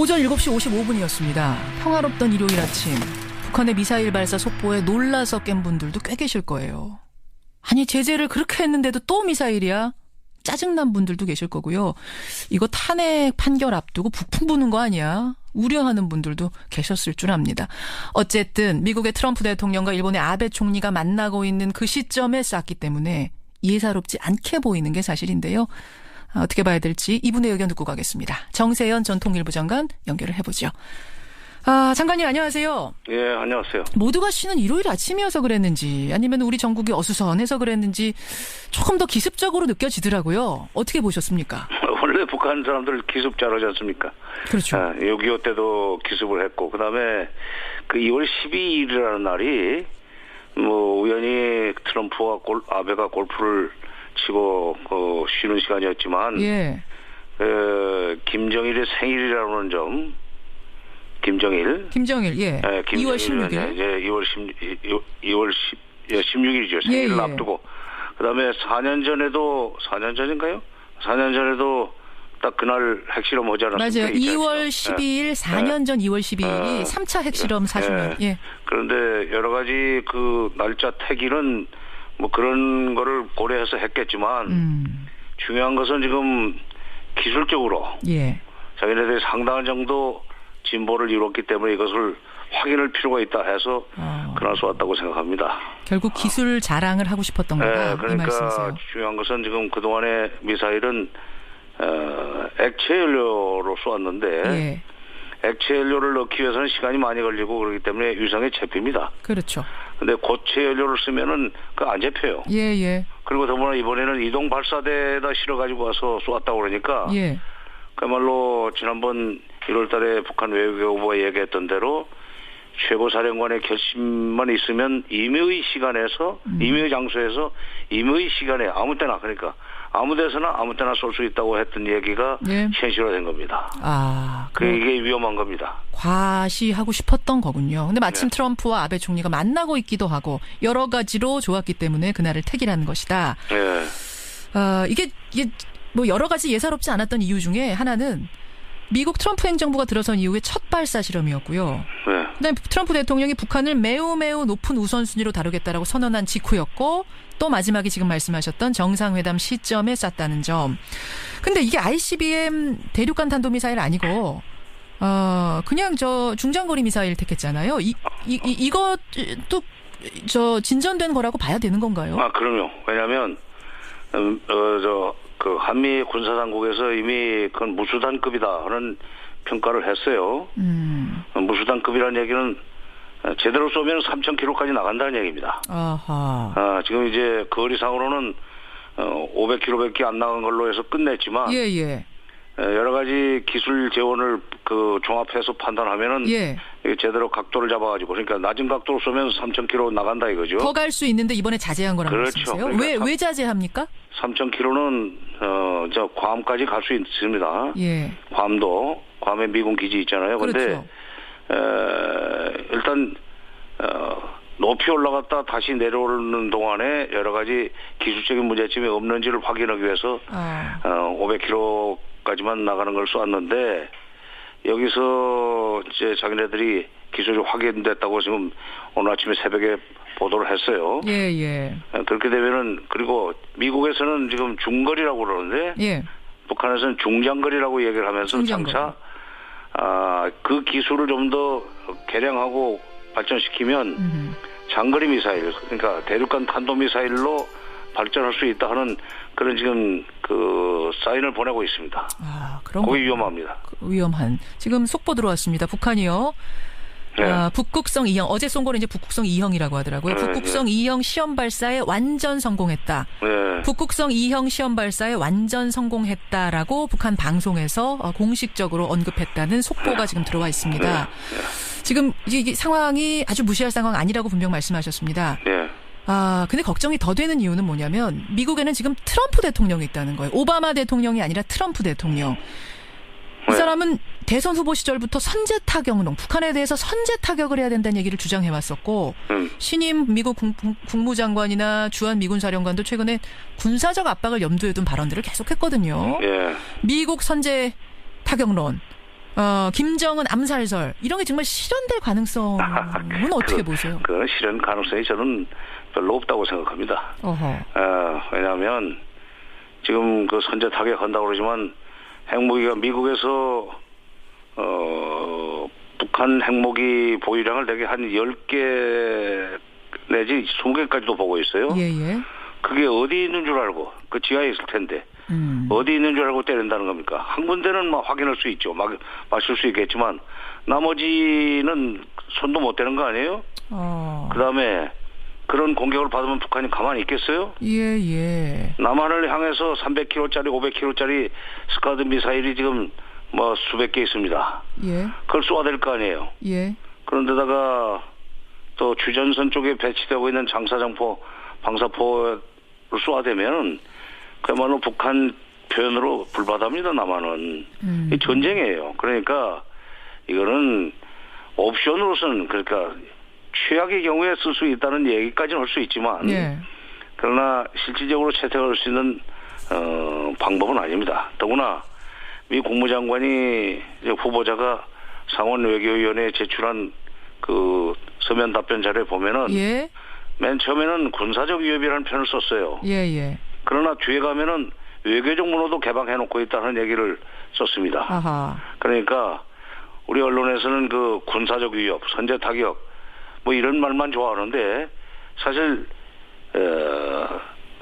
오전 7시 55분이었습니다. 평화롭던 일요일 아침 북한의 미사일 발사 속보에 놀라서 깬 분들도 꽤 계실 거예요. 아니 제재를 그렇게 했는데도 또 미사일이야? 짜증난 분들도 계실 거고요. 이거 탄핵 판결 앞두고 북풍 부는 거 아니야? 우려하는 분들도 계셨을 줄 압니다. 어쨌든 미국의 트럼프 대통령과 일본의 아베 총리가 만나고 있는 그 시점에 쌌기 때문에 예사롭지 않게 보이는 게 사실인데요. 아, 어떻게 봐야 될지 이분의 의견 듣고 가겠습니다. 정세현 전 통일부 장관 연결을 해보죠. 아, 장관님 안녕하세요. 예, 안녕하세요. 모두가 쉬는 일요일 아침이어서 그랬는지 아니면 우리 전국이 어수선해서 그랬는지 조금 더 기습적으로 느껴지더라고요. 어떻게 보셨습니까? 원래 북한 사람들 기습 잘하지 않습니까? 그렇죠. 아, 6.25 때도 기습을 했고, 그 다음에 그 2월 12일이라는 날이 뭐 우연히 트럼프와 골, 아베가 골프를 치고 그 쉬는 시간이었지만, 예. 그 김정일의 생일이라는 점, 김정일, 김정일, 예. 예, 2월 16일. 예, 2월 10, 2월 10, 예, 16일이죠. 생일을 예, 예. 앞두고. 그 다음에 4년 전에도, 4년 전인가요? 4년 전에도 딱 그날 핵실험 하지 않았습니까? 맞아요. 2월 2014. 12일, 4년 전 2월 12일이 예. 3차 핵실험 40년. 예. 그런데 여러 가지 그 날짜 태기는 뭐 그런 거를 고려해서 했겠지만 음. 중요한 것은 지금 기술적으로 예. 자기네들이 상당한 정도 진보를 이뤘기 때문에 이것을 확인할 필요가 있다 해서 어. 그날 쏘았다고 생각합니다. 결국 기술 자랑을 하고 싶었던 거다. 네, 이 그러니까. 중요한 것은 지금 그동안의 미사일은 어, 액체 연료로 쏘았는데 예. 액체 연료를 넣기 위해서는 시간이 많이 걸리고 그렇기 때문에 유상에 잡힙니다. 그렇죠. 근데 고체 연료를 쓰면은 그 안 잡혀요. 예, 예. 그리고 더불어 이번에는 이동 발사대에다 실어 가지고 와서 쏘았다고 그러니까 예. 그야말로 지난번 1월 달에 북한 외교부가 얘기했던 대로 최고 사령관의 결심만 있으면 임의의 시간에서 음. 임의의 장소에서 임의의 시간에 아무 때나 그러니까 아무 데서나 아무 때나 쏠 수 있다고 했던 얘기가 예. 현실화된 겁니다. 아, 그그 이게 위험한 겁니다. 과시하고 싶었던 거군요. 근데 마침 네. 트럼프와 아베 총리가 만나고 있기도 하고 여러 가지로 좋았기 때문에 그날을 택이라는 것이다. 예. 아, 이게 이게 뭐 여러 가지 예사롭지 않았던 이유 중에 하나는 미국 트럼프 행정부가 들어선 이후에 첫 발사 실험이었고요. 네. 그다음에 트럼프 대통령이 북한을 매우 매우 높은 우선순위로 다루겠다라고 선언한 직후였고 또 마지막에 지금 말씀하셨던 정상회담 시점에 쌌다는 점. 근데 이게 ICBM 대륙간 탄도미사일 아니고 어 그냥 저 중장거리 미사일 택했잖아요. 이, 이, 이 이것도 저 진전된 거라고 봐야 되는 건가요? 아, 그럼요. 왜냐하면 음, 어, 저, 그 한미 군사당국에서 이미 그건 무수단급이다 하는 평가를 했어요. 음. 어, 무수단급이라는 얘기는 어, 제대로 쏘면 3,000km까지 나간다는 얘기입니다. 아하. 아, 지금 이제 거리상으로는 어, 500km밖에 안 나간 걸로 해서 끝냈지만 예, 예. 에, 여러 가지 기술 재원을 그 종합해서 판단하면은 예. 제대로 각도를 잡아가지고 그러니까 낮은 각도로 쏘면 3,000km 나간다 이거죠. 더 갈 수 있는데 이번에 자제한 거라는 그렇죠. 말씀이세요? 그러니까 왜, 자제합니까? 3,000km는 어, 저 괌까지 갈 수 있습니다. 예. 괌도 괌에 미군 기지 있잖아요. 근데 그렇죠. 에, 일단 어, 높이 올라갔다 다시 내려오는 동안에 여러 가지 기술적인 문제점이 없는지를 확인하기 위해서 아, 어, 500km 까지만 나가는 걸 쏘았는데 여기서 이제 자기네들이 기술이 확인됐다고 지금 오늘 아침에 새벽에 보도를 했어요. 예, 예. 어, 그렇게 되면은 그리고 미국에서는 지금 중거리라고 그러는데 예. 북한에서는 중장거리라고 얘기를 하면서 중장거리. 장차 아, 그 기술을 좀 더 개량하고 발전시키면 음. 장거리 미사일 그러니까 대륙간 탄도 미사일로 발전할 수 있다 하는 그런 지금 그 사인을 보내고 있습니다. 아, 그런 거기 거 위험합니다. 위험한. 지금 속보 들어왔습니다. 북한이요. 네. 아, 북극성 2형 어제 쏜 거는 이제 북극성 2형이라고 하더라고요. 네, 북극성 2형 시험 발사에 완전 성공했다. 네. 북극성 2형 시험 발사에 완전 성공했다라고 북한 방송에서 어, 공식적으로 언급했다는 속보가 지금 들어와 있습니다. 지금 이게 이게 상황이 아주 무시할 상황 아니라고 분명 말씀하셨습니다. 네. 아, 근데 걱정이 더 되는 이유는 뭐냐면 미국에는 지금 트럼프 대통령이 있다는 거예요. 오바마 대통령이 아니라 트럼프 대통령. 이 네. 사람은 대선 후보 시절부터 선제 타격론, 북한에 대해서 선제 타격을 해야 된다는 얘기를 주장해 왔었고 음. 신임 미국 국, 무장관이나 주한 미군 사령관도 최근에 군사적 압박을 염두에 둔 발언들을 계속했거든요. 예. 미국 선제 타격론. 어, 김정은 암살설 이런 게 정말 실현될 가능성은 어떻게 그, 보세요? 그 실현 가능성이 저는 별로 없다고 생각합니다. 어허. 어, 왜냐하면 지금 그 선제 타격한다고 그러지만 핵무기가 미국에서 어 북한 핵무기 보유량을 되게 한 10개 내지 20개까지도 보고 있어요. 예, 예. 그게 어디 있는 줄 알고 그 지하에 있을 텐데 음. 어디 있는 줄 알고 때린다는 겁니까? 한 군데는 막 확인할 수 있죠. 막 맞출 수 있겠지만 나머지는 손도 못 대는 거 아니에요? 어. 그다음에 그런 공격을 받으면 북한이 가만히 있겠어요? 예, 예. 남한을 향해서 300km짜리, 500km짜리 스카드 미사일이 지금 뭐 수백 개 있습니다. 예. 그걸 쏘아야 될거 아니에요. 예. 그런데다가 또 주전선 쪽에 배치되고 있는 장사장포, 방사포를 쏘아대면은 그야말로 북한 표현으로 불바다입니다. 남한은 음. 이 전쟁이에요. 그러니까 이거는 옵션으로서는 그러니까 최악의 경우에 쓸 수 있다는 얘기까지는 할 수 있지만 예. 그러나 실질적으로 채택할 수 있는 어, 방법은 아닙니다. 더구나 미 국무장관이 후보자가 상원 외교위원회에 제출한 그 서면 답변 자료에 보면은 예. 맨 처음에는 군사적 위협이라는 표현을 썼어요. 예, 예. 그러나 뒤에 가면은 외교적 문호도 개방해 놓고 있다는 얘기를 썼습니다. 아하. 그러니까 우리 언론에서는 그 군사적 위협, 선제 타격 뭐 이런 말만 좋아하는데 사실 어,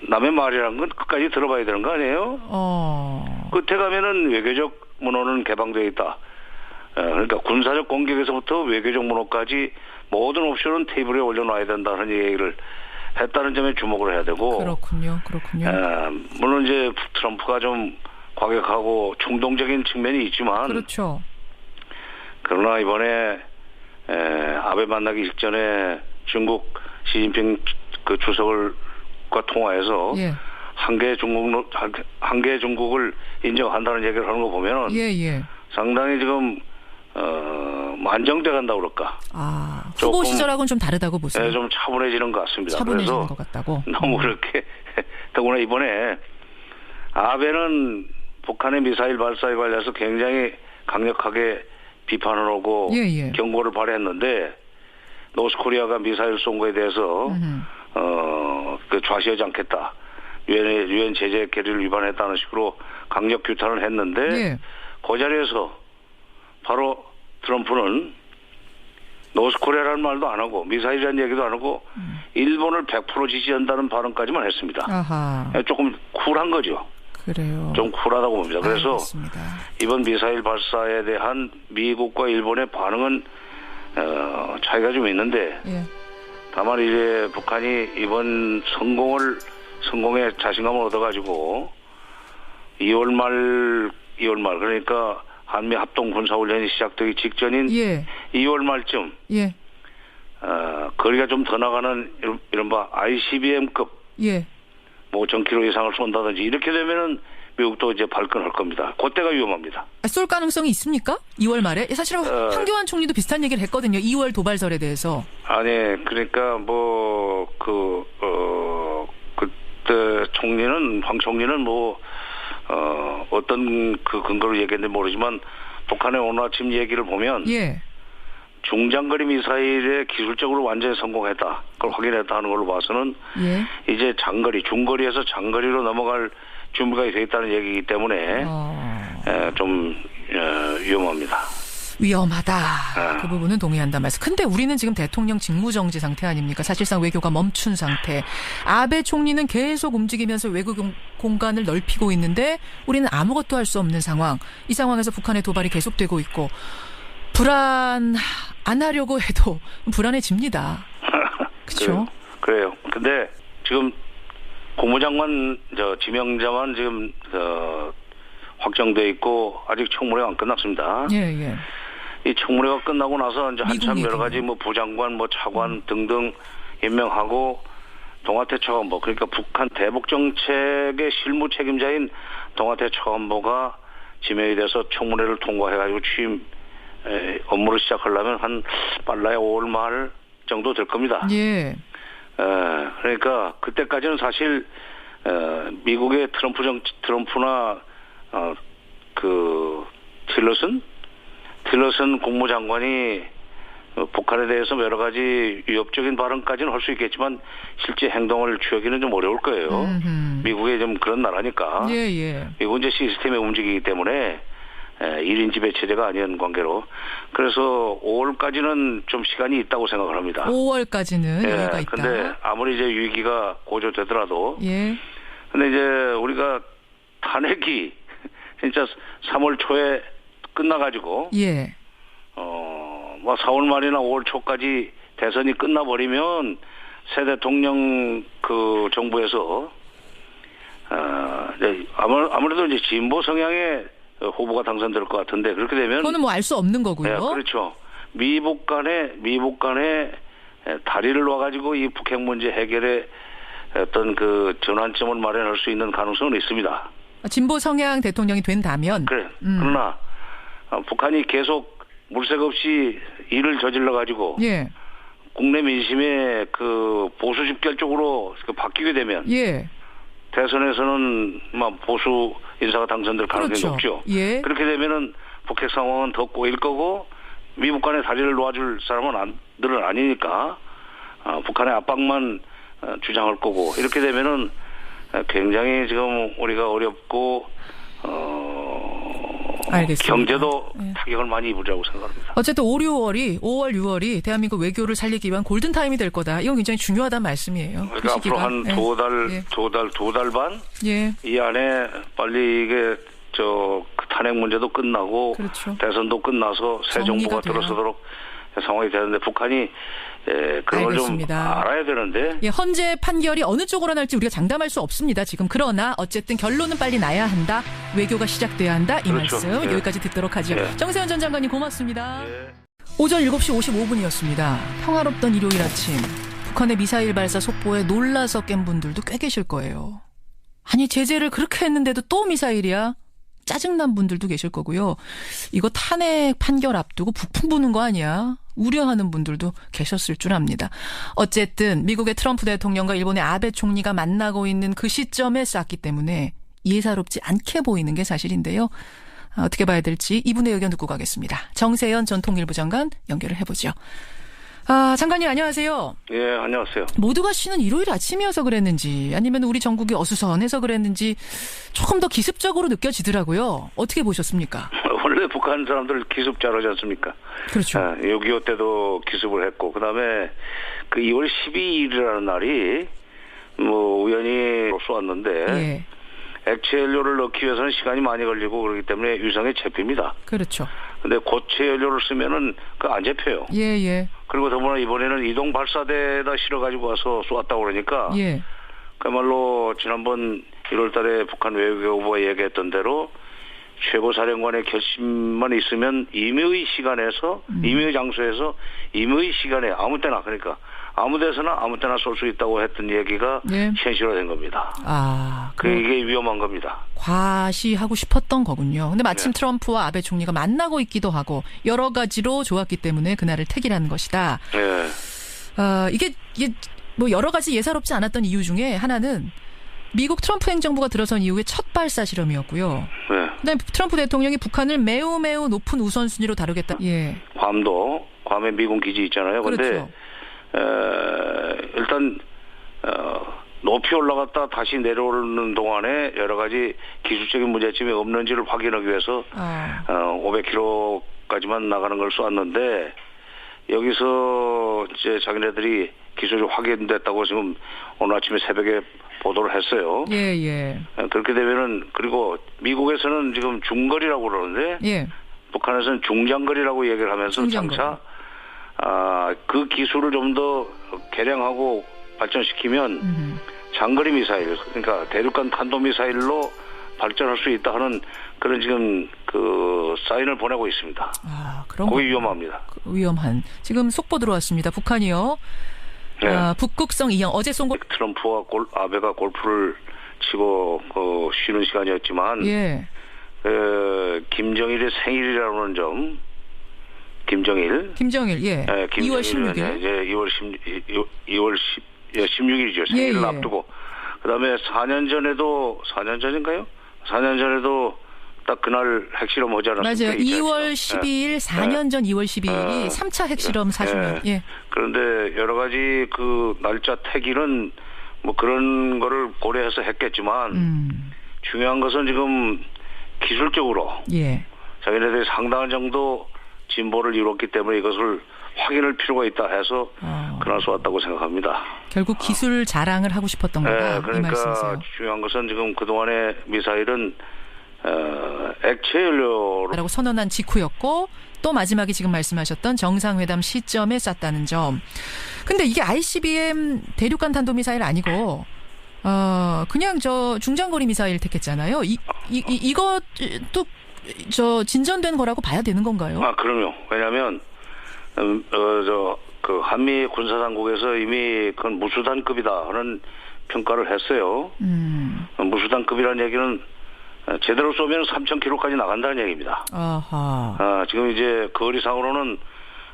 남의 말이라는 건 끝까지 들어봐야 되는 거 아니에요? 어. 끝에 가면은 외교적 문호는 개방되어 있다. 어, 그러니까 군사적 공격에서부터 외교적 문호까지 모든 옵션은 테이블에 올려놔야 된다는 얘기를 했다는 점에 주목을 해야 되고 그렇군요. 그렇군요. 에, 물론 이제 트럼프가 좀 과격하고 충동적인 측면이 있지만 그렇죠. 그러나 이번에 에, 아베 만나기 직전에 중국 시진핑 그 주석을과 통화해서 예. 한개 중국 한개 중국을 인정한다는 얘기를 하는 거 보면은 예, 예. 상당히 지금 어 만정돼 간다 그럴까 아, 후보 시절하고는 좀 다르다고 보세요. 예, 좀 차분해지는 것 같습니다. 차분해지는 것 같다고. 너무 그렇게 더구나 이번에 아베는 북한의 미사일 발사에 관해서 굉장히 강력하게 비판을 하고 예, 예. 경고를 발했는데 노스코리아가 미사일 쏜 거에 대해서 음흠. 어 그 좌시하지 않겠다. 유엔 유엔 제재 결의를 위반했다는 식으로 강력 규탄을 했는데 예. 그 자리에서 바로 트럼프는 노스코리아라는 말도 안 하고 미사일이라는 얘기도 안 하고 음. 일본을 100% 지지한다는 발언까지만 했습니다. 아하. 조금 쿨한 거죠. 그래요. 좀 쿨하다고 봅니다. 그래서 알겠습니다. 이번 미사일 발사에 대한 미국과 일본의 반응은 어, 차이가 좀 있는데 예. 다만 이제 북한이 이번 성공을 성공에 자신감을 얻어가지고 2월 말 2월 말 그러니까 한미 합동 군사 훈련이 시작되기 직전인 예. 2월 말쯤 예. 어, 거리가 좀 더 나가는 이른바 ICBM급 예. 뭐 5,000km 이상을 쏜다든지 이렇게 되면은 미국도 이제 발끈할 겁니다. 그때가 위험합니다. 아, 쏠 가능성이 있습니까? 2월 말에? 사실은 어. 황교안 총리도 비슷한 얘기를 했거든요. 2월 도발설에 대해서. 아니 그러니까 뭐그 어, 그때 총리는 황 총리는 뭐 어, 어떤 그 근거로 얘기했는지 모르지만 북한의 오늘 아침 얘기를 보면 예. 중장거리 미사일에 기술적으로 완전히 성공했다. 그걸 확인했다 하는 걸로 봐서는 예. 이제 장거리, 중거리에서 장거리로 넘어갈 준비가 돼 있다는 얘기이기 때문에 어, 에, 좀 어, 위험합니다. 위험하다. 아. 그 부분은 동의한다 말씀. 근데 우리는 지금 대통령 직무정지 상태 아닙니까? 사실상 외교가 멈춘 상태. 아베 총리는 계속 움직이면서 외교 공- 공간을 넓히고 있는데 우리는 아무것도 할 수 없는 상황. 이 상황에서 북한의 도발이 계속되고 있고 불안 안 하려고 해도 불안해집니다. 그렇죠? 그 래요. 근데 지금 국무장관 저 지명자만 지금 어, 확정돼 있고 아직 청문회가 안 끝났습니다. 예, 예. 이 청문회가 끝나고 나서 이제 한참 여러 가지. 뭐 부장관, 뭐 차관 등등 임명하고 동아태 차관보 그러니까 북한 대북 정책의 실무 책임자인 동아태 차관보가 지명이 돼서 청문회를 통과해가지고 취임 에, 업무를 시작하려면 한 빨라야 5월 말 정도 될 겁니다. 예. 에, 그러니까 그때까지는 사실 에, 미국의 트럼프 정 트럼프나 어, 그 틸러슨 틸러슨 국무장관이 어, 북한에 대해서 여러 가지 위협적인 발언까지는 할 수 있겠지만 실제 행동을 취하기는 좀 어려울 거예요. 음흠. 미국이 좀 그런 나라니까. 예, 예. 미국은 이제 시스템에 움직이기 때문에 에, 1인 지배 체제가 아닌 관계로 그래서 5월까지는 좀 시간이 있다고 생각을 합니다. 5월까지는 여유가 예, 있다. 근데 아무리 이제 위기가 고조되더라도 예. 근데 이제 우리가 탄핵이 진짜 3월 초에 끝나가지고 예. 어뭐 4월 말이나 5월 초까지 대선이 끝나버리면 새 대통령 그 정부에서 어 이제 아무 아무래도 이제 진보 성향의 후보가 당선될 것 같은데 그렇게 되면 그거는 뭐 알 수 없는 거고요. 네, 그렇죠. 미북 간에 미북 간에 에, 다리를 놔가지고 이 북핵 문제 해결에 어떤 그 전환점을 마련할 수 있는 가능성은 있습니다. 진보 성향 대통령이 된다면 그래. 음. 그러나 어, 북한이 계속 물색 없이 일을 저질러 가지고 예. 국내 민심의 그 보수 집결 쪽으로 그 바뀌게 되면 예. 대선에서는 막 보수 인사가 당선될 가능성이 그렇죠. 높죠. 예. 그렇게 되면은 북핵 상황은 더 꼬일 거고 미국 간에 다리를 놓아줄 사람은 안, 들은 아니니까 어, 북한의 압박만 어, 주장할 거고 이렇게 되면은 어, 굉장히 지금 우리가 어렵고 어, 알겠습니다. 경제도 예. 타격을 많이 입으리라고 생각합니다. 어쨌든 5, 6월이 5월, 6월이 대한민국 외교를 살리기 위한 골든 타임이 될 거다. 이건 굉장히 중요하다는 말씀이에요. 그 그러니까 앞으로. 한 예. 두 달, 예. 두 달, 두 달반이 예. 안에 빨리 이게 저그 탄핵 문제도 끝나고 그렇죠. 대선도 끝나서 새 정부가 돼야. 들어서도록 상황이 되는데 북한이 에, 그런 걸 좀. 알아야 되는데 예, 헌재 판결이 어느 쪽으로 날지 우리가 장담할 수 없습니다. 지금 그러나 어쨌든 결론은 빨리 나야 한다. 외교가 시작돼야 한다. 이 그렇죠. 말씀 예. 여기까지 듣도록 하죠. 예. 정세현 전 장관님 고맙습니다. 예. 오전 7시 55분이었습니다. 평화롭던 일요일 아침 북한의 미사일 발사 속보에 놀라서 깬 분들도 꽤 계실 거예요. 아니 제재를 그렇게 했는데도 또 미사일이야? 짜증난 분들도 계실 거고요. 이거 탄핵 판결 앞두고 북풍 부는 거 아니야? 우려하는 분들도 계셨을 줄 압니다. 어쨌든 미국의 트럼프 대통령과 일본의 아베 총리가 만나고 있는 그 시점에 쌌기 때문에 예사롭지 않게 보이는 게 사실인데요. 아, 어떻게 봐야 될지 이분의 의견 듣고 가겠습니다. 정세현 전 통일부 장관 연결을 해보죠. 아, 장관님 안녕하세요. 예, 안녕하세요. 모두가 쉬는 일요일 아침이어서 그랬는지 아니면 우리 전국이 어수선해서 그랬는지 조금 더 기습적으로 느껴지더라고요. 어떻게 보셨습니까? 원래 북한 사람들 기습 잘하지 않습니까? 그렇죠. 아, 6.25 때도 기습을 했고 그다음에 그 2월 12일이라는 날이 뭐 우연히 쏘았는데 예. 액체 연료를 넣기 위해서는 시간이 많이 걸리고 그렇기 때문에 위성에 잡힙니다. 그렇죠. 근데 고체 연료를 쓰면은 그 안 잡혀요. 예, 예. 그리고 더불어 이번에는 이동 발사대에다 실어 가지고 와서 쏘았다고 그러니까 예. 그야말로 지난번 1월 달에 북한 외교부가 얘기했던 대로 최고 사령관의 결심만 있으면 임의의 시간에서 음. 임의의 장소에서 임의의 시간에 아무 때나 그러니까 아무 데서나 아무 때나 쏠 수 있다고 했던 얘기가 예. 현실화된 겁니다. 아, 그그 이게 위험한 겁니다. 과시하고 싶었던 거군요. 근데 마침 네. 트럼프와 아베 총리가 만나고 있기도 하고 여러 가지로 좋았기 때문에 그날을 택이라는 것이다. 예. 아, 이게 이게 뭐 여러 가지 예사롭지 않았던 이유 중에 하나는 미국 트럼프 행정부가 들어선 이후에 첫 발사 실험이었고요. 네. 그다음에 트럼프 대통령이 북한을 매우 매우 높은 우선순위로 다루겠다. 예. 괌도 괌에 미군 기지 있잖아요. 근데 그렇죠. 에, 일단 어, 높이 올라갔다 다시 내려오는 동안에 여러 가지 기술적인 문제점이 없는지를 확인하기 위해서 아, 어, 500km까지만 나가는 걸 쏘았는데 여기서 이제 자기네들이 기술이 확인됐다고 지금 오늘 아침에 새벽에 보도를 했어요. 예, 예. 어, 그렇게 되면은 그리고 미국에서는 지금 중거리라고 그러는데 예. 북한에서는 중장거리라고 얘기를 하면서 중장거리. 장차 아, 그 기술을 좀 더 개량하고 발전시키면 음. 장거리 미사일 그러니까 대륙간 탄도 미사일로 발전할 수 있다 하는 그런 지금 그 사인을 보내고 있습니다. 아, 그런 거기 거. 위험합니다. 위험한. 지금 속보 들어왔습니다. 북한이요. 네. 아, 북극성 이형 어제 쏜 거. 트럼프와 골, 아베가 골프를 치고 그 쉬는 시간이었지만 예. 에, 김정일의 생일이라는 점 김정일 김정일. 예. 예, 2월 김정일은 16일. 이제 2월 10, 2월 10, 예, 16일이죠. 생일을 예, 예. 앞두고. 그 다음에 4년 전에도, 4년 전인가요? 4년 전에도 딱 그날 핵실험 않았습니까? 맞아요. 2월 12일, 4년 전 2월 12일이 예. 3차 핵실험 40년. 예. 그런데 여러 가지 그 날짜 태기는 뭐 그런 거를 고려해서 했겠지만 음. 중요한 것은 지금 기술적으로 예. 자기네들이 상당한 정도 진보를 이뤘기 때문에 이것을 확인할 필요가 있다 해서 어. 그날 쏘았다고 생각합니다. 결국 기술 자랑을 하고 싶었던 거다. 네, 이 그러니까 말씀이세요. 중요한 것은 지금 그동안의 미사일은 어, 액체 연료로 라고 선언한 직후였고 또 마지막에 지금 말씀하셨던 정상회담 시점에 쐈다는 점. 근데 이게 ICBM 대륙간 탄도미사일 아니고 어 그냥 저 중장거리 미사일 택했잖아요. 이, 이, 이 이것도 저 진전된 거라고 봐야 되는 건가요? 아 그럼요. 왜냐하면 음, 어, 저, 그 한미 군사당국에서 이미 그건 무수단급이다 하는 평가를 했어요. 음. 어, 무수단급이라는 얘기는 어, 제대로 쏘면 3,000km까지 나간다는 얘기입니다. 아하. 아, 지금 이제 거리상으로는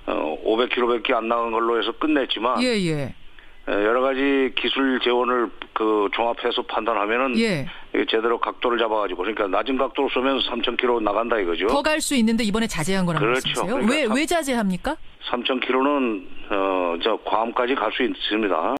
어, 500km밖에 안 나간 걸로 해서 끝냈지만 예, 예. 어, 여러 가지 기술 재원을 그 종합해서 판단하면은 예. 제대로 각도를 잡아가지고 그러니까 낮은 각도로 쏘면 3,000km 나간다 이거죠. 더 갈 수 있는데 이번에 자제한 거란 그렇죠. 말씀이세요? 그러니까 왜, 참- 왜 자제합니까? 3,000km는 어, 저 괌까지 갈 수 있습니다.